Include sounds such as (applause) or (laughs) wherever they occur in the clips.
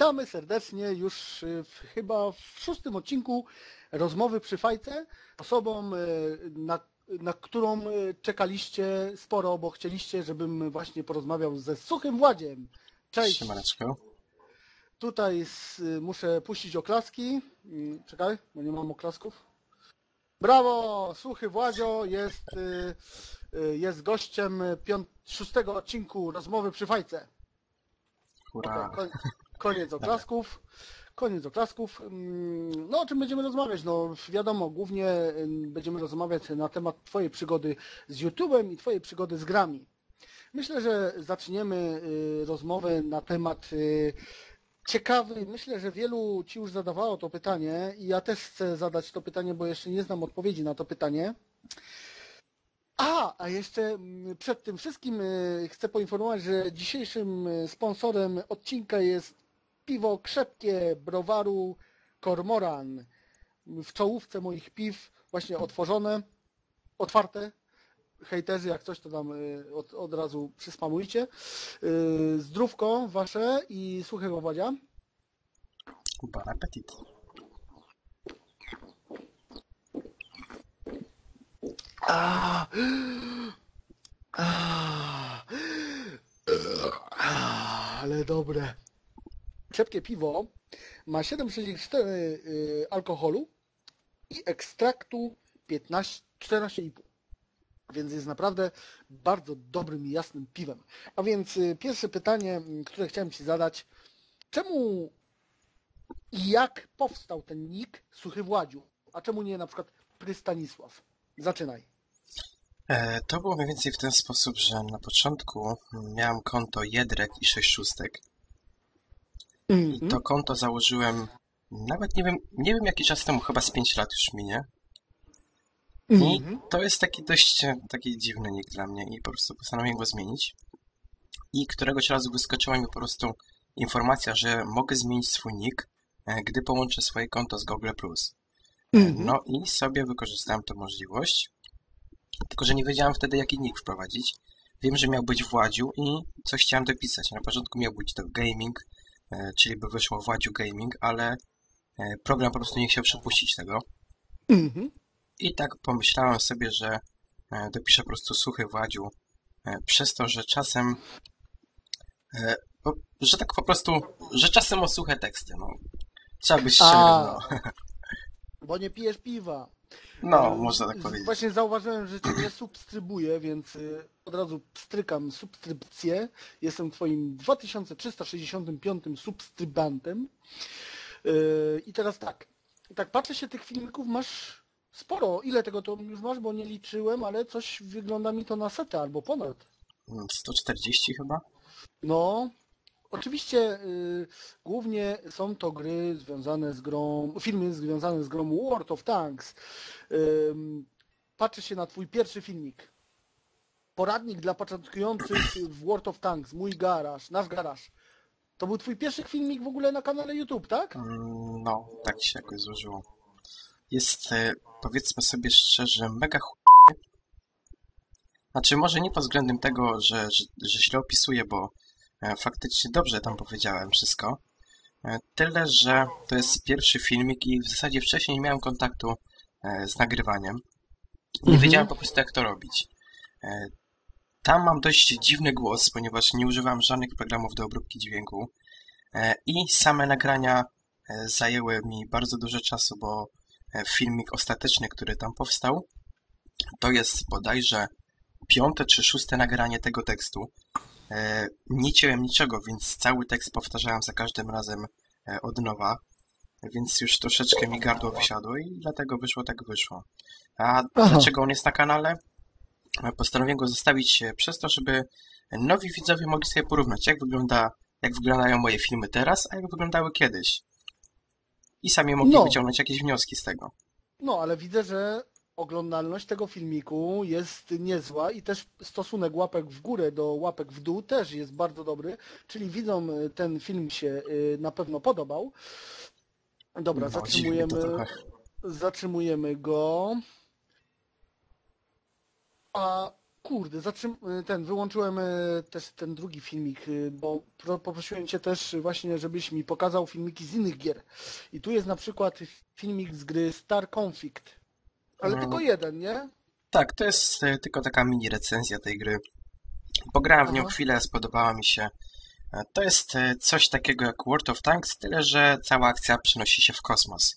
Witamy serdecznie już y, w, chyba w szóstym odcinku rozmowy przy fajce. Osobą, y, na, na którą y, czekaliście sporo, bo chcieliście, żebym właśnie porozmawiał ze Suchym Władziem. Cześć. Siemaneczko. Tutaj s- muszę puścić oklaski. Czekaj, bo nie mam oklasków. Brawo! Suchy Władzio jest, jest gościem piąt, szóstego odcinku rozmowy przy fajce. Hurra. Koniec oklasków. Koniec oklasków. Mm, No o czym będziemy rozmawiać? No wiadomo, głównie ym, będziemy rozmawiać na temat Twojej przygody z YouTube'em i Twojej przygody z grami. Myślę, że zaczniemy y, rozmowę na temat y, ciekawy. Myślę, że wielu Ci już zadawało to pytanie i ja też chcę zadać to pytanie, bo jeszcze nie znam odpowiedzi na to pytanie. A, a jeszcze mm, przed tym wszystkim y, chcę poinformować, że dzisiejszym sponsorem odcinka jest piwo krzepkie browaru Kormoran. W czołówce moich piw właśnie otworzone, otwarte. Hejterzy, jak coś, to tam y, od, od razu przyspamujcie. Y, Zdrówko wasze i suchego Władzia. Bon appetit. A, a, a, ale dobre. Krzepkie piwo ma 7,4 y, alkoholu i ekstraktu 15, 14,5. Więc jest naprawdę bardzo dobrym i jasnym piwem. A więc y, pierwsze pytanie, m, które chciałem Ci zadać. Czemu i jak powstał ten nick Suchy Władziu? A czemu nie na przykład Prystanisław? Zaczynaj. E, to było mniej więcej w ten sposób, że na początku miałem konto Jedrek i 6 szóstek i Mhm. to konto założyłem nawet nie wiem, nie wiem jaki czas temu, chyba z 5 lat już minie. I Mhm. to jest taki dość taki dziwny nick dla mnie i po prostu postanowiłem go zmienić. I któregoś razu wyskoczyła mi po prostu informacja, że mogę zmienić swój nick, e, gdy połączę swoje konto z Google+. Mhm. No i sobie wykorzystałem tę możliwość. Tylko, że nie wiedziałem wtedy, jaki nick wprowadzić. Wiem, że miał być Władziu i coś chciałem dopisać. Na początku miał być to gaming, czyli by wyszło Władziu Gaming, ale e, program po prostu nie chciał przepuścić tego. Mhm. I tak pomyślałem sobie, że e, dopiszę po prostu suchy Władziu, e, przez to, że czasem, e, że tak po prostu, że czasem o suche teksty, no. Trzeba być szczerym, no. (laughs) Bo nie pijesz piwa. No, Y, można tak powiedzieć. Właśnie zauważyłem, że Cię nie subskrybuję, więc y, od razu strykam subskrypcję. Jestem Twoim 2365 subskrybantem. Y, I teraz tak. Tak patrzę się tych filmików, masz sporo. Ile tego to już masz, bo nie liczyłem, ale coś wygląda mi to na setę albo ponad. Mm, 140 chyba? No, oczywiście y, głównie są to gry związane z grą, filmy związane z grą World of Tanks. Ym, Patrzę się na twój pierwszy filmik. Poradnik dla początkujących w World of Tanks, mój garaż, nasz garaż. To był twój pierwszy filmik w ogóle na kanale YouTube, tak? No, tak się jakoś złożyło. Jest, e, powiedzmy sobie szczerze, mega ch... Znaczy, może nie pod względem tego, że, że, że źle opisuję, bo faktycznie dobrze tam powiedziałem wszystko. E, tyle, że to jest pierwszy filmik i w zasadzie wcześniej nie miałem kontaktu e, z nagrywaniem. Nie Mhm. wiedziałem po prostu, jak to robić. E, tam mam dość dziwny głos, ponieważ nie używam żadnych programów do obróbki dźwięku. E, I same nagrania e, zajęły mi bardzo dużo czasu, bo e, filmik ostateczny, który tam powstał, to jest bodajże piąte czy szóste nagranie tego tekstu. E, Nie ciąłem niczego, więc cały tekst powtarzałem za każdym razem e, od nowa, więc już troszeczkę mi gardło wysiadło i dlatego wyszło tak wyszło. A Aha. dlaczego on jest na kanale? E, Postanowiłem go zostawić przez to, żeby nowi widzowie mogli sobie porównać, jak wygląda jak wyglądają moje filmy teraz, a jak wyglądały kiedyś. I sami mogli No. wyciągnąć jakieś wnioski z tego. No, ale widzę, że oglądalność tego filmiku jest niezła i też stosunek łapek w górę do łapek w dół też jest bardzo dobry, czyli widzom y, ten film się y, na pewno podobał. Dobra, No, zatrzymujemy, trochę. zatrzymujemy go. A Kurde, zatrzym... y, ten, wyłączyłem też ten drugi filmik, bo pro- poprosiłem Cię też właśnie, żebyś mi pokazał filmiki z innych gier. I tu jest na przykład filmik z gry Star Conflict. Ale No. tylko jeden, nie? Tak, to jest e, tylko taka mini recenzja tej gry. Pograłem w nią chwilę, spodobała mi się. E, To jest e, coś takiego jak World of Tanks, tyle że cała akcja przenosi się w kosmos.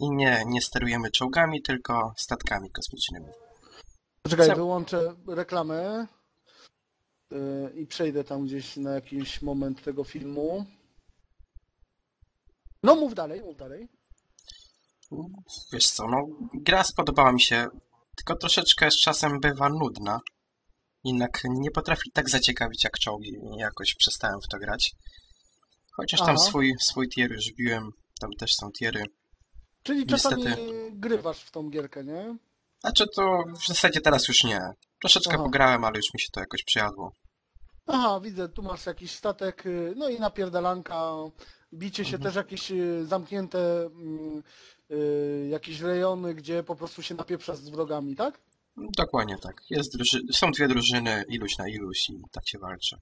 I nie, nie sterujemy czołgami, tylko statkami kosmicznymi. Poczekaj, Co? wyłączę reklamę i przejdę tam gdzieś na jakiś moment tego filmu. No mów dalej, mów dalej. Wiesz co, no, gra spodobała mi się, tylko troszeczkę z czasem bywa nudna. Jednak nie potrafi tak zaciekawić jak czołgi i jakoś przestałem w to grać. Chociaż tam Aha. swój, swój tier już biłem, tam też są tiery. Czyli Niestety. czasami grywasz w tą gierkę, nie? Znaczy to w zasadzie teraz już nie. Troszeczkę Aha. pograłem, ale już mi się to jakoś przyjadło. Aha, widzę, tu masz jakiś statek, y, no i napierdalanka, bicie się też jakieś y, zamknięte mm, y, jakieś rejony, gdzie po prostu się napieprza z wrogami, tak? Dokładnie tak. Jest. Są dwie drużyny, iluś na iluś i tak się walczy.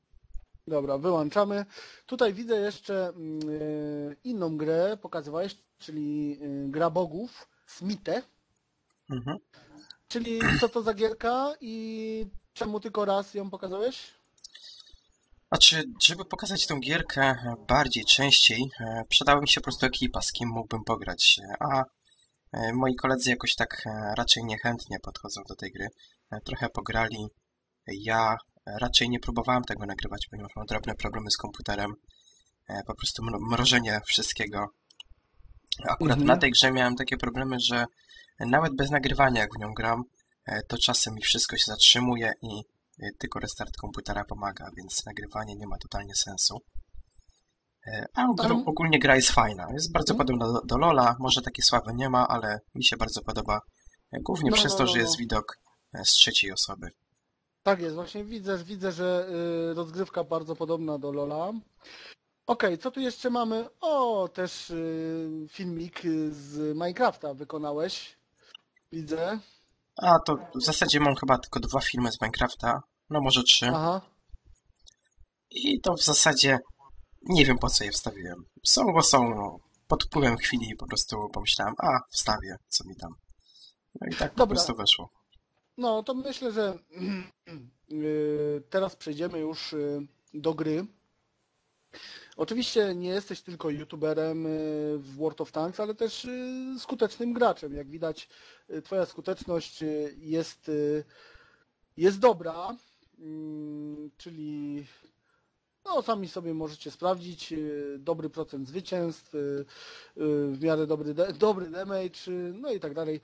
Dobra, wyłączamy. Tutaj widzę jeszcze mm, y, inną grę, pokazywałeś, czyli y, gra bogów, Smite, Mhm. czyli co to za gierka i czemu tylko raz ją pokazałeś? Znaczy, żeby pokazać tą gierkę e, bardziej, częściej, e, przydała mi się po prostu ekipa, z kim mógłbym pograć. E, A moi koledzy jakoś tak raczej niechętnie podchodzą do tej gry. Trochę pograli. Ja raczej nie próbowałem tego nagrywać, ponieważ mam drobne problemy z komputerem. Po prostu mro- mrożenie wszystkiego. Akurat Mhm. na tej grze miałem takie problemy, że nawet bez nagrywania, jak w nią gram, to czasem mi wszystko się zatrzymuje i tylko restart komputera pomaga, więc nagrywanie nie ma totalnie sensu. E, A ogólnie gra jest fajna. Jest bardzo Mhm. podobna do, do Lola, może takiej sławy nie ma, ale mi się bardzo podoba. E, Głównie No, przez no, to, no, że no. jest widok e, z trzeciej osoby. Tak jest, właśnie widzę, widzę, że y, rozgrywka bardzo podobna do Lola. Okej, co tu jeszcze mamy? O, też y, filmik y, z Minecrafta wykonałeś. Widzę. A to w zasadzie mam chyba tylko dwa filmy z Minecrafta, no może trzy. Aha. I to w zasadzie nie wiem po co je wstawiłem. Są, bo są. No. Pod wpływem chwili po prostu pomyślałem, a wstawię, co mi tam. No i tak po Dobra. prostu weszło. No, to myślę, że (clears throat) y, teraz przejdziemy już y, do gry. Oczywiście nie jesteś tylko youtuberem y, w World of Tanks, ale też skutecznym graczem. Jak widać, twoja skuteczność y, jest, y, jest dobra, Mm, czyli no, sami sobie możecie sprawdzić. y, Dobry procent zwycięstw, w miarę dobry, dobry damage, no i tak dalej,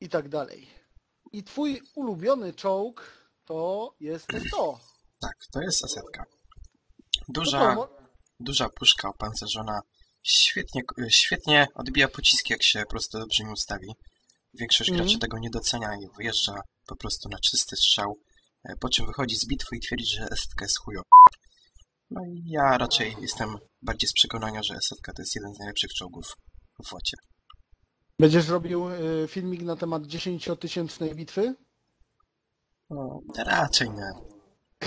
i tak dalej. I twój ulubiony czołg to jest to. Tak, to jest asetka. No Duża, to duża puszka opancerzona. Świetnie, świetnie odbija pociski, jak się po prostu dobrze nim ustawi. Większość Mhm. graczy tego nie docenia i wyjeżdża po prostu na czysty strzał, e, po czym wychodzi z bitwy i twierdzi, że esetka jest chujo. No i ja raczej jestem bardziej z przekonania, że esetka to jest jeden z najlepszych czołgów w WOcie. Będziesz robił y, filmik na temat 10-tysięcznej bitwy? No, raczej nie.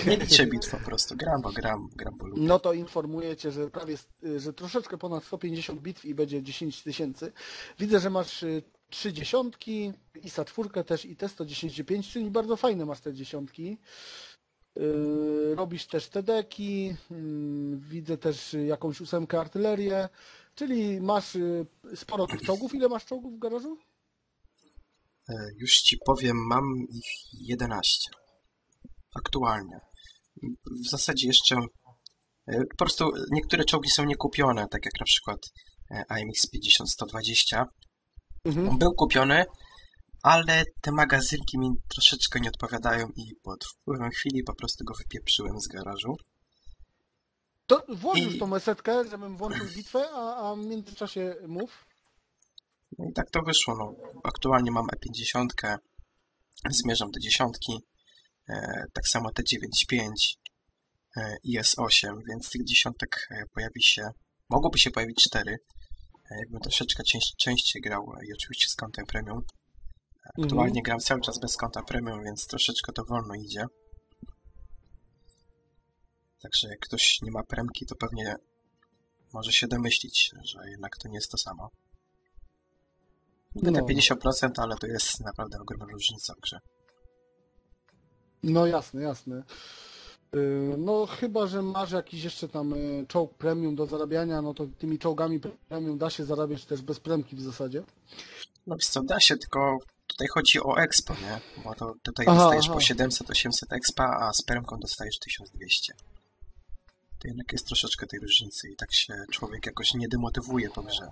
Nie liczę (laughs) bitw po prostu. Gram, bo gram, gram, bo lubię. No to informuję Cię, że prawie, y, że troszeczkę ponad 150 bitw i będzie 10 tysięcy. Widzę, że masz y, trzy dziesiątki, ISA czwórkę też i te 110,5, czyli bardzo fajne masz te dziesiątki. Y, Robisz też te deki, mm, widzę też jakąś ósemkę artylerię, czyli masz y, sporo tych czołgów. Ile masz czołgów w garażu? E, Już ci powiem, mam ich 11. Aktualnie. W zasadzie jeszcze. e, Po prostu niektóre czołgi są niekupione, tak jak na przykład e, AMX 50-120. Mhm. On był kupiony, ale te magazynki mi troszeczkę nie odpowiadają i pod wpływem chwili po prostu go wypieprzyłem z garażu. To włącz już I- tą esetkę, żebym włączył bitwę, a, a w międzyczasie mów. No i tak to wyszło. No. Aktualnie mam E50, zmierzam do dziesiątki, e, tak samo T95 e, i S8, więc tych dziesiątek e, pojawi się, mogłoby się pojawić cztery, jakbym troszeczkę częś, częściej grał e, i oczywiście z kontem premium. E, Aktualnie gram cały czas bez konta premium, więc troszeczkę to wolno idzie. Także jak ktoś nie ma premki, to pewnie może się domyślić, że jednak to nie jest to samo. Niby te No. 50%, ale to jest naprawdę ogromna różnica w grze. No jasne, jasne. Yy, No chyba, że masz jakiś jeszcze tam y, czołg premium do zarabiania, no to tymi czołgami premium da się zarabiać też bez premki w zasadzie. No wiesz co, da się, tylko tutaj chodzi o expo, nie? Bo to tutaj Aha, dostajesz aha. po 700-800 expa, a z premką dostajesz 1200. To jednak jest troszeczkę tej różnicy i tak się człowiek jakoś nie demotywuje po grze.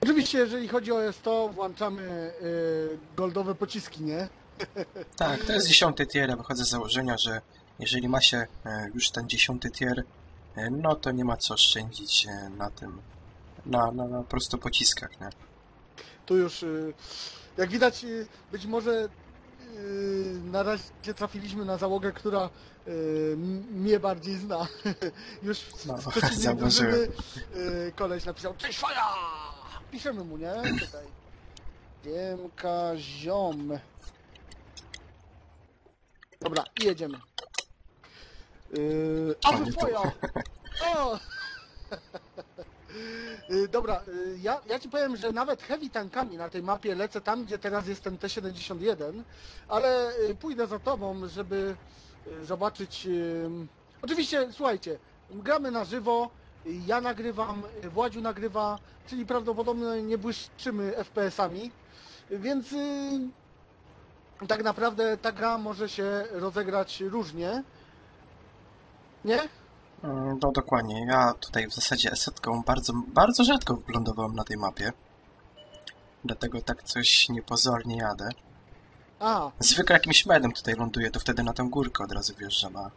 Oczywiście, jeżeli chodzi o S100, włączamy y, goldowe pociski, nie? Tak, to jest dziesiąty tier, ja wychodzę z założenia, że jeżeli ma się e, już ten dziesiąty tier, e, no to nie ma co oszczędzić e, na tym, na, na, na po prostu pociskach, nie? Tu już, y, jak widać, y, być może y, na razie trafiliśmy na załogę, która mnie bardziej zna. (laughs) Już z No, drużyny koleś napisał Cześć faja! Piszemy mu, nie? Czekaj. Ziemka, ziom. Dobra, i jedziemy. Yy, a O, nie że tu. twoja! O! Y, Dobra, y, ja, ja ci powiem, że nawet heavy tankami na tej mapie lecę tam, gdzie teraz jest ten T-71, ale y, pójdę za tobą, żeby zobaczyć... Oczywiście, słuchajcie, gramy na żywo, ja nagrywam, Władziu nagrywa, czyli prawdopodobnie nie błyszczymy FPS-ami, więc tak naprawdę ta gra może się rozegrać różnie. Nie? No dokładnie, ja tutaj w zasadzie esetką bardzo, bardzo rzadko wylądowałem na tej mapie. Dlatego tak coś niepozornie jadę. A, Zwykle jakimś medem tutaj ląduję, to wtedy na tę górkę od razu wjeżdżam, a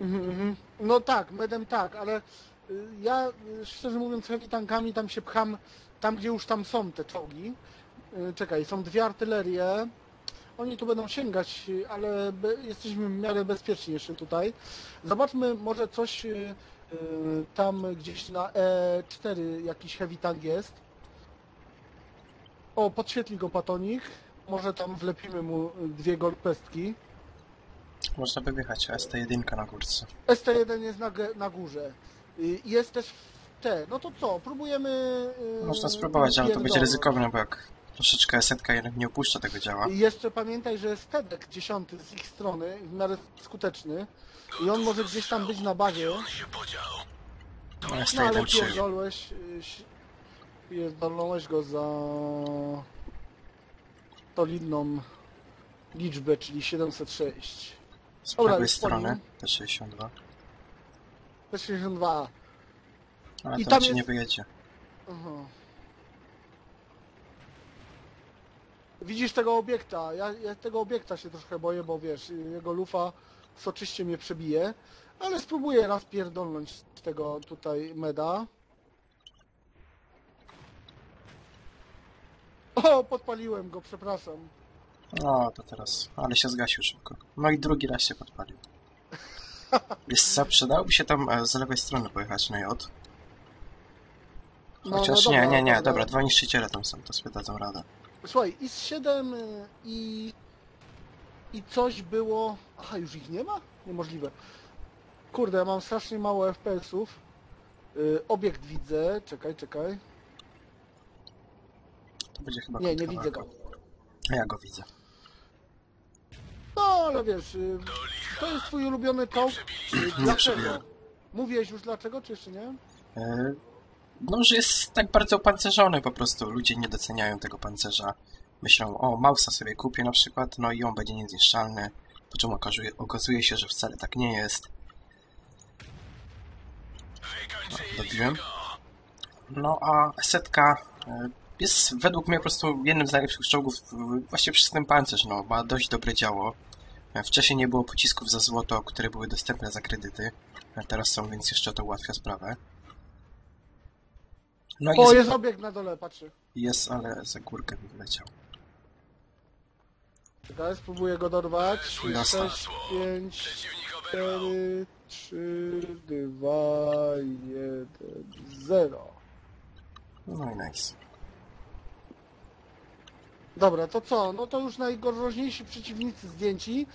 Mhm, mhm. No tak, medem tak, ale y, ja y, szczerze mówiąc heavy tankami tam się pcham tam gdzie już tam są te czołgi. Y, Czekaj, są dwie artylerie. Oni tu będą sięgać, ale jesteśmy w miarę bezpieczni jeszcze tutaj. Zobaczmy może coś y, y, tam gdzieś na E4 jakiś heavy tank jest. O, podświetli go patonik. Może tam wlepimy mu dwie golpestki. można by wjechać ST1 na górce. ST1 jest na, na górze. Jest też w T. No to co, próbujemy... y, Można spróbować, ale to będzie ryzykowne, bo jak troszeczkę esetka jednak nie opuszcza tego działa. I jeszcze pamiętaj, że jest Tedek 10 z ich strony, w miarę skuteczny. I on może gdzieś tam być na bazie. No, No ale ST1 przyjął. pierdolłeś... y, Pierdolnąłeś go za... solidną liczbę, czyli 706. Z Dobra, prawej strony nim. T62. T62. Ale I to tam raczej jest- nie wyjedzie. Aha. Widzisz tego obiekta? Ja, ja tego obiekta się troszkę boję, bo wiesz, jego lufa soczyście mnie przebije, ale spróbuję raz pierdolnąć tego tutaj meda. O, podpaliłem go, przepraszam. O, to teraz. Ale się zgasił szybko. No i drugi raz się podpalił. Wiesz co, przydałoby się tam e, z lewej strony pojechać na J. No, Chociaż no nie, dobra, nie, nie, dobra. dobra, dwa niszczyciele tam są, to sobie dadzą radę. Słuchaj, i z 7 y, i... I coś było... Aha, już ich nie ma? Niemożliwe. Kurde, ja mam strasznie mało FPS-ów. Y, obiekt widzę, czekaj, czekaj. To będzie chyba Nie, nie krótka widzę go. walka. A ja go widzę. No, ale wiesz, y, to jest twój ulubiony czołg. Y, Dlaczego? Mówiłeś już dlaczego, czy jeszcze nie? E, No, że jest tak bardzo opancerzony po prostu. Ludzie nie doceniają tego pancerza. Myślą, o, Mausa sobie kupię na przykład, no i on będzie niezniszczalny. Po czym okazuje, okazuje się, że wcale tak nie jest. No. No a setka e, jest według mnie po prostu jednym z najlepszych czołgów właśnie przez ten pancerz, no, ma dość dobre działo. E, Wcześniej nie było pocisków za złoto, które były dostępne za kredyty. A teraz są, więc jeszcze to ułatwia sprawę. No O, jest, jest obiekt na dole, patrzy. jest, ale za górkę mi wyleciał. Czekaj, spróbuję go dorwać. Dostał. 6, 5, 4, 3, 2, 1, 0. No i nice. Dobra, to co? No to już najgroźniejsi przeciwnicy zdjęci.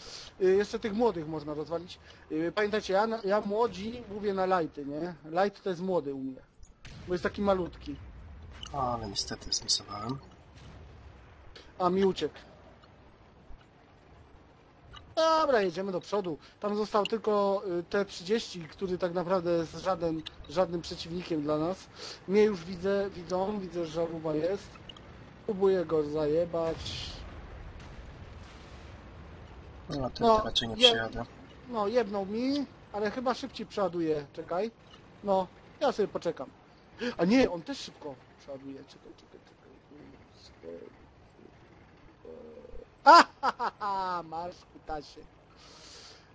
Y, jeszcze tych młodych można rozwalić. Y, pamiętajcie, ja, ja młodzi mówię na lighty, nie? Light to jest młody u mnie. Bo jest taki malutki. Ale niestety zmisowałem. A mi uciekł. Dobra, jedziemy do przodu. Tam został tylko y, T-30, który tak naprawdę jest żaden, żadnym przeciwnikiem dla nas. Mnie już widzę, widzą, widzę, że żaruba jest. Próbuję go zajebać. No to No, raczej nie je- przyjadę. No, jedną mi, ale chyba szybciej przeładuje. Czekaj. No, ja sobie poczekam. A nie, on też szybko przeładuje. Czekaj, czekaj, czekaj. Ha, ha, ha, ha, masz kutasie.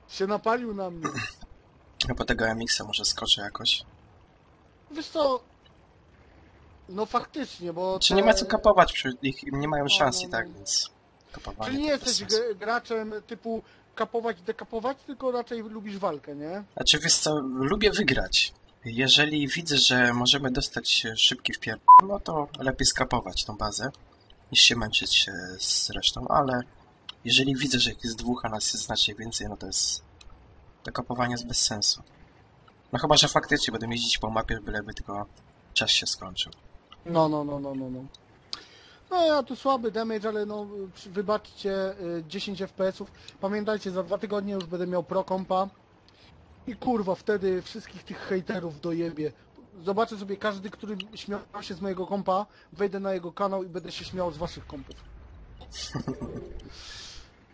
Się napalił na mnie. No po tego MX-a może skoczę jakoś. Wiesz co? No faktycznie, bo... Czy nie ma co kapować, przy ich nie mają szans no, i tak, no. więc kapowanie Czyli nie jesteś graczem typu kapować, dekapować, tylko raczej lubisz walkę, nie? Znaczy wiesz co, lubię wygrać. Jeżeli widzę, że możemy dostać szybki wpier... no to lepiej skapować tą bazę, niż się męczyć e, z resztą, ale jeżeli widzę, że jest dwóch, a nas jest znacznie więcej, no to jest... To kapowanie jest bez sensu. No chyba, że faktycznie będę jeździć po mapie, byleby tylko czas się skończył. No, no, no, no, no, no. No ja tu słaby damage, ale no wybaczcie y, 10 FPS-ów. Pamiętajcie, za dwa tygodnie już będę miał pro kompa. I kurwa, wtedy wszystkich tych hejterów dojebie. Zobaczę sobie każdy, który śmiał się z mojego kompa, wejdę na jego kanał i będę się śmiał z waszych kompów.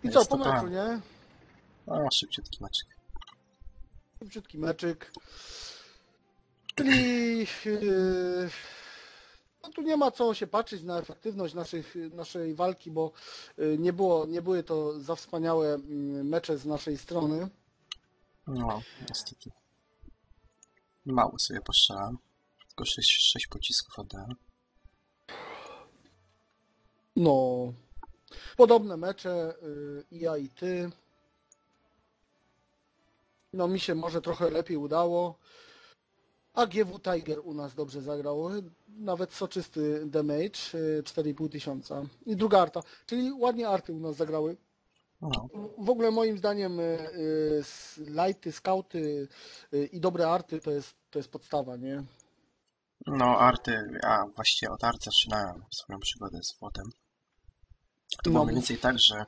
I co, Jest po to tak. meczu, nie? O, szybciutki meczek. Szybciutki meczyk. Czyli yy, no tu nie ma co się patrzeć na efektywność naszych, naszej walki, bo yy, nie, było, nie były to za wspaniałe mm, mecze z naszej strony. No, niestety. Mało sobie postrzelałem. Tylko 6, 6 pocisków oddałem. No, podobne mecze yy, i ja i ty. No mi się może trochę lepiej udało. A GW Tiger u nas dobrze zagrał. Nawet soczysty damage, yy, 4,5 tysiąca. I druga arta. Czyli ładnie arty u nas zagrały. No, W ogóle moim zdaniem y, s- lighty, scouty y, i dobre arty to jest, to jest podstawa, nie? no arty, a właściwie od art zaczynałem swoją przygodę z WOTem. To było No. mniej więcej tak, że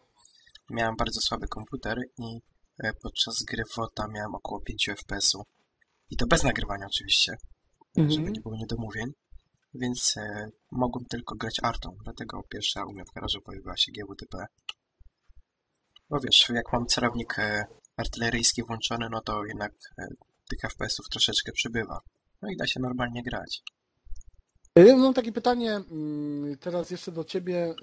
miałem bardzo słaby komputer i e, podczas gry WOTA miałem około 5 FPS-u. I to bez nagrywania oczywiście, żeby nie było niedomówień. Więc e, mogłem tylko grać artą, dlatego pierwsza umiarka razu pojawiła się GWTP. Bo wiesz, jak mam celownik e, artyleryjski włączony, no to jednak e, tych FPS-ów troszeczkę przybywa. No i da się normalnie grać. Y, Mam takie pytanie mm, teraz jeszcze do ciebie.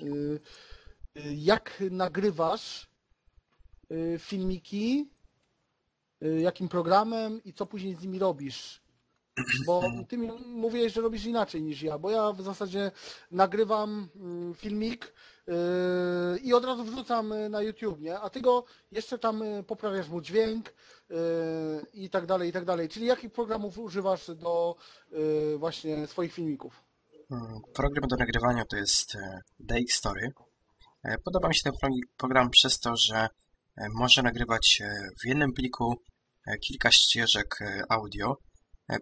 Jak nagrywasz filmiki? Jakim programem i co później z nimi robisz? Bo ty mi mówiłeś, że robisz inaczej niż ja, bo ja w zasadzie nagrywam mm, filmik yy, i od razu wrzucam y, na YouTube, nie? A ty go jeszcze tam y, poprawiasz mu dźwięk yy, i tak dalej, i tak dalej. Czyli jakich programów używasz do właśnie swoich filmików? Mm, Program do nagrywania to jest e, DX Story. E, Podoba mi się ten pro- program przez to, że e, może nagrywać e, w jednym pliku kilka ścieżek audio,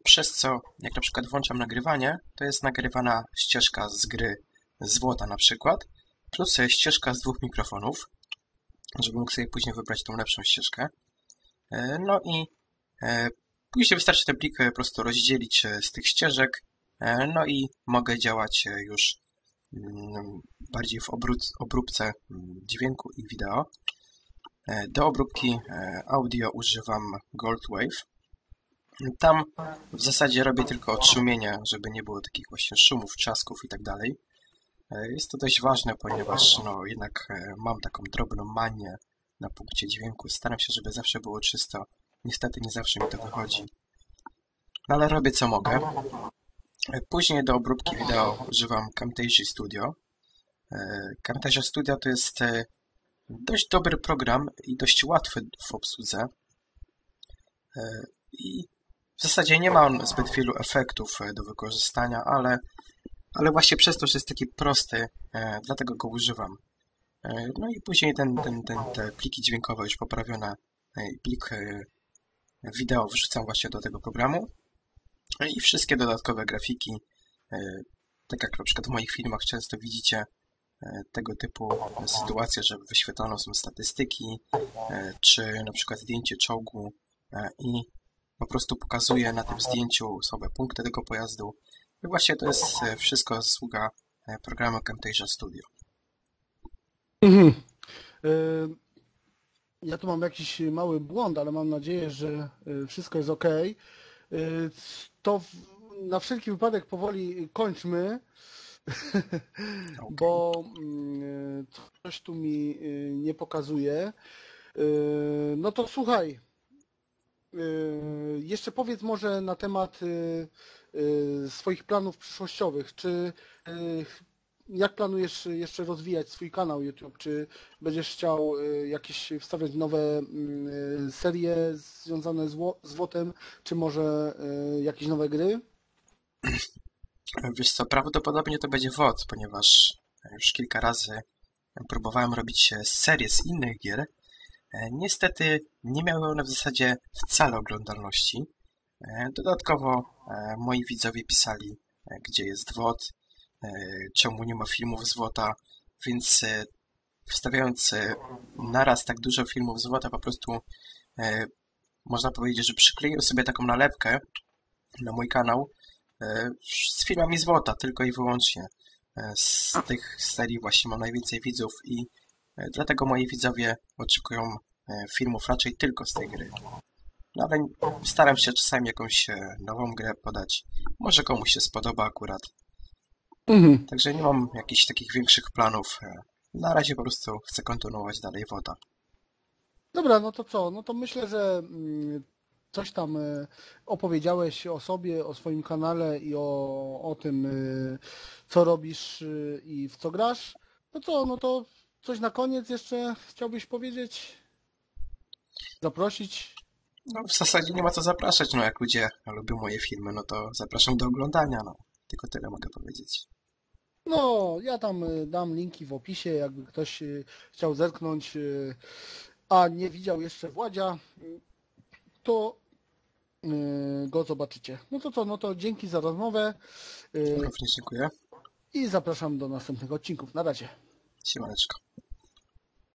przez co jak na przykład włączam nagrywanie, to jest nagrywana ścieżka z gry Złota na przykład, plus e, ścieżka z dwóch mikrofonów, żeby mógł sobie później wybrać tą lepszą ścieżkę. E, No i e, później wystarczy ten plik e, po prostu rozdzielić e, z tych ścieżek, E, No i mogę działać e, już mm, bardziej w obró- obróbce mm, dźwięku i wideo. E, Do obróbki e, audio używam Goldwave. Tam w zasadzie robię tylko odszumienia, żeby nie było takich właśnie szumów, trzasków i tak dalej. E, Jest to dość ważne, ponieważ no jednak e, mam taką drobną manię na punkcie dźwięku. Staram się, żeby zawsze było czysto. Niestety nie zawsze mi to wychodzi. No ale robię co mogę. Później do obróbki wideo używam Camtasia Studio. E, Camtasia Studio to jest e, dość dobry program i dość łatwy w obsłudze. E, I w zasadzie nie ma on zbyt wielu efektów e, do wykorzystania, ale ale właśnie przez to, że jest taki prosty, e, dlatego go używam. E, no i później ten, ten, ten, te pliki dźwiękowe już poprawione, plik wideo wrzucam właśnie do tego programu. I wszystkie dodatkowe grafiki, tak jak na przykład w moich filmach często widzicie tego typu sytuacje, że wyświetlane są statystyki, czy na przykład zdjęcie czołgu i po prostu pokazuje na tym zdjęciu słabe punkty tego pojazdu. I właśnie to jest e, wszystko zasługa e, programu Camtasia Studio. Mhm. Y, Ja tu mam jakiś mały błąd, ale mam nadzieję, że wszystko jest ok. To na wszelki wypadek powoli kończmy, (laughs) bo mm, coś tu mi nie pokazuje. No to słuchaj, jeszcze powiedz może na temat y, y, swoich planów przyszłościowych. Czy y, jak planujesz jeszcze rozwijać swój kanał YouTube? Czy będziesz chciał y, jakieś wstawiać nowe mm, y, serie związane z WOT-em, czy może y, jakieś nowe gry? Wiesz co, prawdopodobnie to będzie WOD, ponieważ już kilka razy próbowałem robić e, serię z innych gier. E, Niestety nie miały one w zasadzie wcale oglądalności. E, Dodatkowo e, moi widzowie pisali, gdzie jest WOD, czemu nie ma filmów z WOTA, więc wstawiając naraz tak dużo filmów z WOTA po prostu można powiedzieć, że przykleiłem sobie taką nalepkę na mój kanał, z filmami z WOTA, tylko i wyłącznie. Z tych serii właśnie mam najwięcej widzów i dlatego moi widzowie oczekują e, filmów raczej tylko z tej gry. No ale staram się czasami jakąś e, nową grę podać. Może komuś się spodoba akurat. Mhm. Także nie mam jakichś takich większych planów. e, Na razie po prostu chcę kontynuować dalej WOTA. Dobra, no to co? No to myślę, że mm, coś tam opowiedziałeś o sobie, o swoim kanale i o, o tym, co robisz i w co grasz. No co, no to coś na koniec jeszcze chciałbyś powiedzieć? Zaprosić? No w zasadzie nie ma co zapraszać, no jak ludzie lubią moje filmy, no to zapraszam do oglądania, no. Tylko tyle mogę powiedzieć. No, ja tam y, dam linki w opisie, jakby ktoś y, chciał zerknąć, y, a nie widział jeszcze Władzia, to go zobaczycie. No to co, no to dzięki za rozmowę Również dziękuję. i zapraszam do następnych odcinków. Na razie. Siemaneczko.